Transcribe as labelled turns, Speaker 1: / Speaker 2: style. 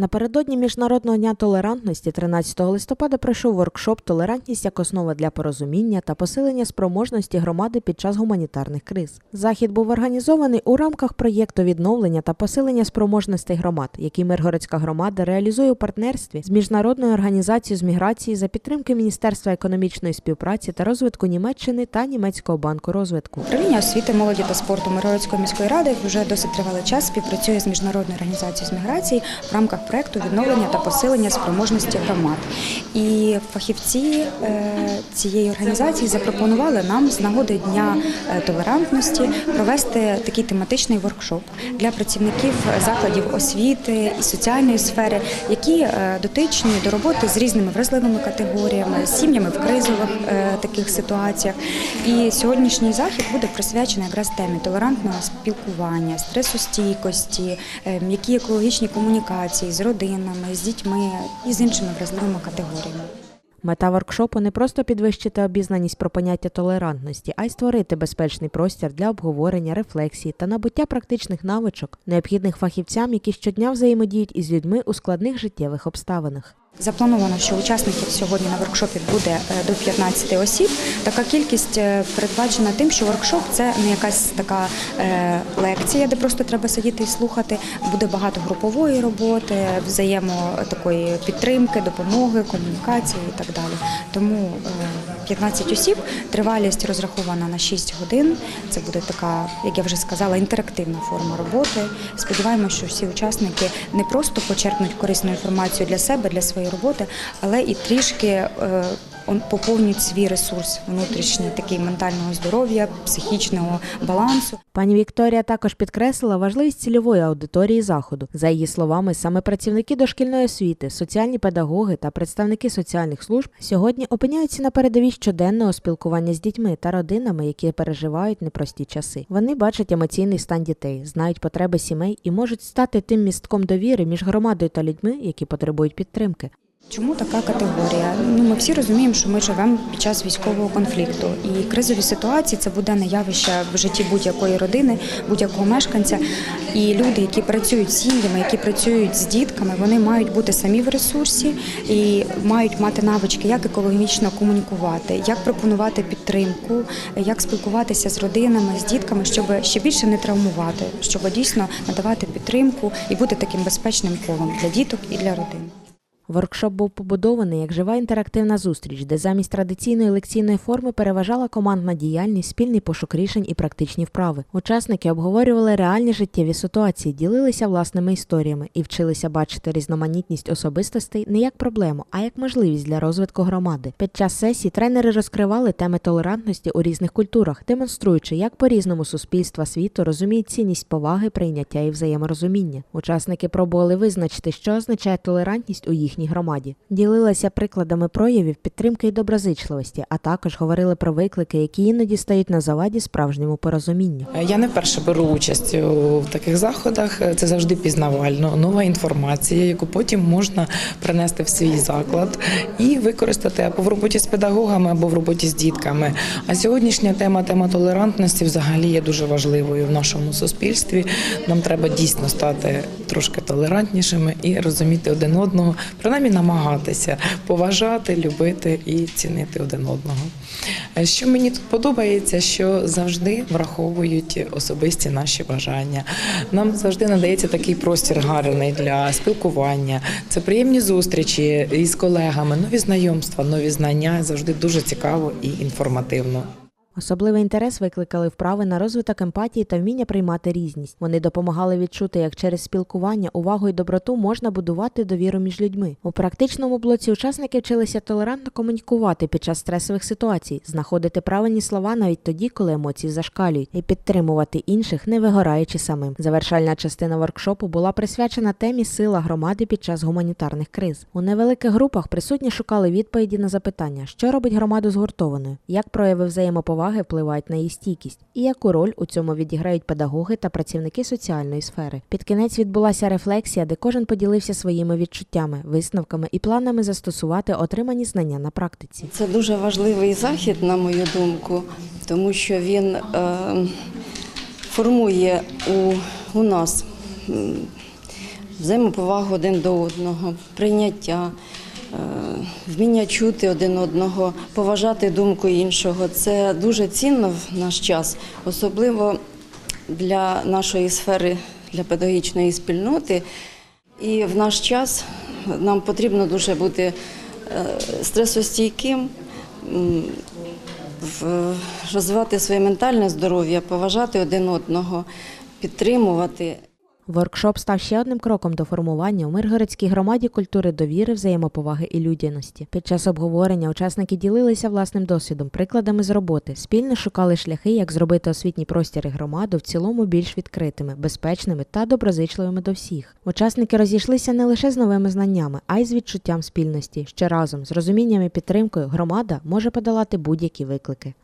Speaker 1: Напередодні Міжнародного дня толерантності 13 листопада пройшов воркшоп Толерантність як основа для порозуміння та посилення спроможності громади під час гуманітарних криз. Захід був організований у рамках проєкту відновлення та посилення спроможностей громад, який Миргородська громада реалізує у партнерстві з міжнародною організацією з міграції за підтримки Міністерства економічної співпраці та розвитку Німеччини та Німецького банку розвитку.
Speaker 2: Управління освіти, молоді та спорту Миргородської міської ради вже досить тривалий час співпрацює з міжнародною організацією з міграції в рамках проекту відновлення та посилення спроможності громад. І фахівці е, цієї організації запропонували нам з нагоди дня е, толерантності провести такий тематичний воркшоп для працівників закладів освіти і соціальної сфери, які е, дотичні до роботи з різними вразливими категоріями, сім'ями в кризових таких ситуаціях. І сьогоднішній захід буде присвячений якраз темі толерантного спілкування, стресостійкості, м'які екологічні комунікації з родинами, з дітьми і з іншими вразливими категоріями.
Speaker 1: Мета воркшопу не просто підвищити обізнаність про поняття толерантності, а й створити безпечний простір для обговорення, рефлексії та набуття практичних навичок, необхідних фахівцям, які щодня взаємодіють із людьми у складних життєвих обставинах.
Speaker 2: Заплановано, що учасників сьогодні на воркшопі буде е, до 15 осіб. Така кількість е, передбачена тим, що воркшоп це не якась така е, лекція, де просто треба сидіти і слухати. Буде багато групової роботи, взаємо такої підтримки, допомоги, комунікації і так далі. Тому 15 осіб, тривалість розрахована на 6 годин. Це буде така, як я вже сказала, інтерактивна форма роботи. Сподіваємося, що всі учасники не просто почерпнуть корисну інформацію для себе, для своєї роботи, але і трішки е, поповнюють свій ресурс внутрішній, такий ментального здоров'я, психічного балансу.
Speaker 1: Пані Вікторія також підкреслила важливість цільової аудиторії заходу. За її словами, саме працівники дошкільної освіти, соціальні педагоги та представники соціальних служб сьогодні опиняються на передовій щоденного спілкування з дітьми та родинами, які переживають непрості часи. Вони бачать емоційний стан дітей, знають потреби сімей і можуть стати тим містком довіри між громадою та людьми, які потребують підтримки.
Speaker 2: Чому така категорія? Ну, ми всі розуміємо, що ми живемо під час військового конфлікту, і кризові ситуації це буденне явище в житті будь-якої родини, будь-якого мешканця. І люди, які працюють з сім'ями, які працюють з дітками, вони мають бути самі в ресурсі і мають мати навички, як екологічно комунікувати, як пропонувати підтримку, як спілкуватися з родинами, з дітками, щоб ще більше не травмувати, щоб дійсно надавати підтримку і бути таким безпечним колом для діток і для родин.
Speaker 1: Воркшоп був побудований як жива інтерактивна зустріч, де замість традиційної лекційної форми переважала командна діяльність, спільний пошук рішень і практичні вправи. Учасники обговорювали реальні життєві ситуації, ділилися власними історіями і вчилися бачити різноманітність особистостей не як проблему, а як можливість для розвитку громади. Під час сесії тренери розкривали теми толерантності у різних культурах, демонструючи, як по-різному суспільства світу розуміють цінність поваги, прийняття і взаєморозуміння. Учасники пробували визначити, що означає толерантність у їхній громаді. Ділилися прикладами проявів підтримки і доброзичливості, а також говорили про виклики, які іноді стають на заваді справжньому порозумінню.
Speaker 3: Я не вперше беру участь у таких заходах. Це завжди пізнавально, нова інформація, яку потім можна принести в свій заклад і використати або в роботі з педагогами, або в роботі з дітками. А сьогоднішня тема тема толерантності взагалі є дуже важливою в нашому суспільстві. Нам треба дійсно стати трошки толерантнішими і розуміти один одного, принаймні намагатися поважати, любити і цінити один одного. Е, Що мені тут подобається, що завжди враховують особисті наші бажання. Нам завжди надається такий простір гарний для спілкування. Це приємні зустрічі із колегами, нові знайомства, нові знання. Завжди дуже цікаво і інформативно.
Speaker 1: Особливий інтерес викликали вправи на розвиток емпатії та вміння приймати різність. Вони допомагали відчути, як через спілкування, увагу і доброту можна будувати довіру між людьми. У практичному блоці учасники вчилися толерантно комунікувати під час стресових ситуацій, знаходити правильні слова навіть тоді, коли емоції зашкалюють, і підтримувати інших, не вигораючи самим. Завершальна частина воркшопу була присвячена темі сила громади під час гуманітарних криз. У невеликих групах присутні шукали відповіді на запитання, що робить громаду згуртованою, як прояви взаємоповаги впливають на її стійкість, і яку роль у цьому відіграють педагоги та працівники соціальної сфери. Під кінець відбулася рефлексія, де кожен поділився своїми відчуттями, висновками і планами застосувати отримані знання на практиці.
Speaker 4: Це дуже важливий захід, на мою думку, тому що він е, формує у, у нас взаємоповагу один до одного, прийняття, вміння чути один одного, поважати думку іншого. Це дуже цінно в наш час, особливо для нашої сфери, для педагогічної спільноти. І в наш час нам потрібно дуже бути е, стресостійким, розвивати своє ментальне здоров'я, поважати один одного, підтримувати.
Speaker 1: Воркшоп став ще одним кроком до формування у Миргородській громаді культури довіри, взаємоповаги і людяності. Під час обговорення учасники ділилися власним досвідом, прикладами з роботи, спільно шукали шляхи, як зробити освітній простір і громаду в цілому більш відкритими, безпечними та доброзичливими до всіх. Учасники розійшлися не лише з новими знаннями, а й з відчуттям спільності, що разом з розумінням і підтримкою громада може подолати будь-які виклики.